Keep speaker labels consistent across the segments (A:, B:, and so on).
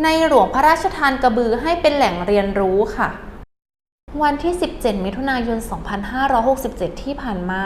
A: ในหลวงพระราชทานกระบือให้เป็นแหล่งเรียนรู้ค่ะ วันที่ 17 มิถุนายน 2567 ที่ผ่านมา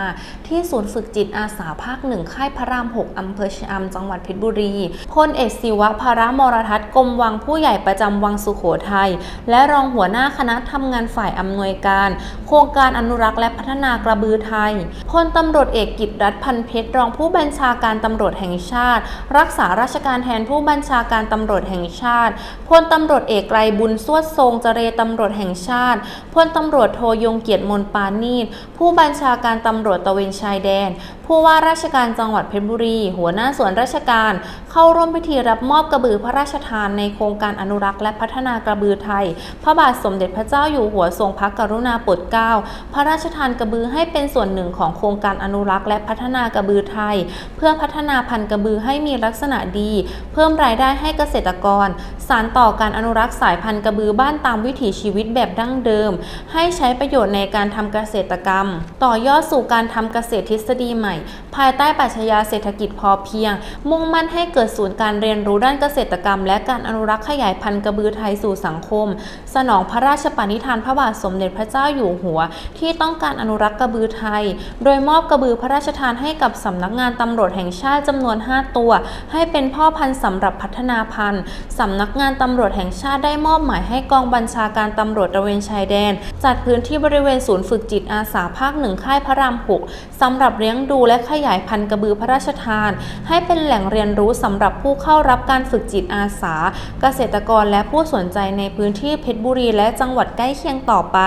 A: ที่ศูนย์ฝึกจิตอาสาภาคหนึ่งค่ายพระราม 6 อำเภอชะอำจังหวัดเพชรบุรี พลเอกศิวะภารมรทัศน์กรมวังผู้ใหญ่ประจำวังสุโขทัย และรองหัวหน้าคณะทำงานฝ่ายอำนวยการ โครงการอนุรักษ์และพัฒนากระบือไทย พลตำรวจเอกกิตรัฐพันเพชร รองผู้บัญชาการตำรวจแห่งชาติ รักษาราชการแทนผู้บัญชาการตำรวจแห่งชาติ พลตำรวจเอกไกรบุญสวดทรงเจรตำรวจแห่งชาติพลตำรวจโทยงเกียรติมนปานีตผู้บัญชาการตำรวจตะเวนชายแดน ผู้ว่าราชการจังหวัดเพชรบุรี หัวหน้าส่วนราชการ เข้าร่วมพิธีรับมอบกระบือพระราชทานในโครงการอนุรักษ์และพัฒนากระบือไทย พระบาทสมเด็จพระเจ้าอยู่หัวทรงพระกรุณาโปรดเกล้าพระราชทานกระบือให้เป็นส่วนหนึ่งของโครงการอนุรักษ์และพัฒนากระบือไทย เพื่อพัฒนาพันธุ์กระบือให้มีลักษณะดี เพิ่มรายได้ให้เกษตรกร สานต่อการอนุรักษ์สายพันธุ์กระบือบ้านตามวิถีชีวิตแบบดั้งเดิม ให้ใช้ประโยชน์ในการทำเกษตรกรรม ต่อยอดสู่การทำเกษตรทฤษฎีใหม่ ภายใต้ปรัชญาเศรษฐกิจพอเพียง มุ่งมั่นให้เกิดศูนย์การเรียนรู้ด้านเกษตรกรรม และการอนุรักษ์ขยายพันธุ์กระบือไทยสู่สังคม สนองพระราชปณิธานพระบาทสมเด็จพระเจ้าอยู่หัว ที่ต้องการอนุรักษ์กระบือไทย โดยมอบกระบือพระราชทานให้กับสำนักงานตำรวจแห่งชาติจำนวน 5 ตัว ให้เป็นพ่อพันธุ์สำหรับพัฒนาพันธุ์สำนักงานตำรวจแห่งชาติได้มอบหมายให้กองบัญชาการตำรวจตระเวนชายแดน จัดพื้นที่บริเวณศูนย์ฝึกจิตอาสาภาคหนึ่งค่ายพระรามหกสำหรับเลี้ยงดูและขยายพันธุ์กระบือพระราชทาน ให้เป็นแหล่งเรียนรู้สำหรับผู้เข้ารับการฝึกจิตอาสา เกษตรกรและผู้สนใจในพื้นที่เพชรบุรีและจังหวัดใกล้เคียงต่อไป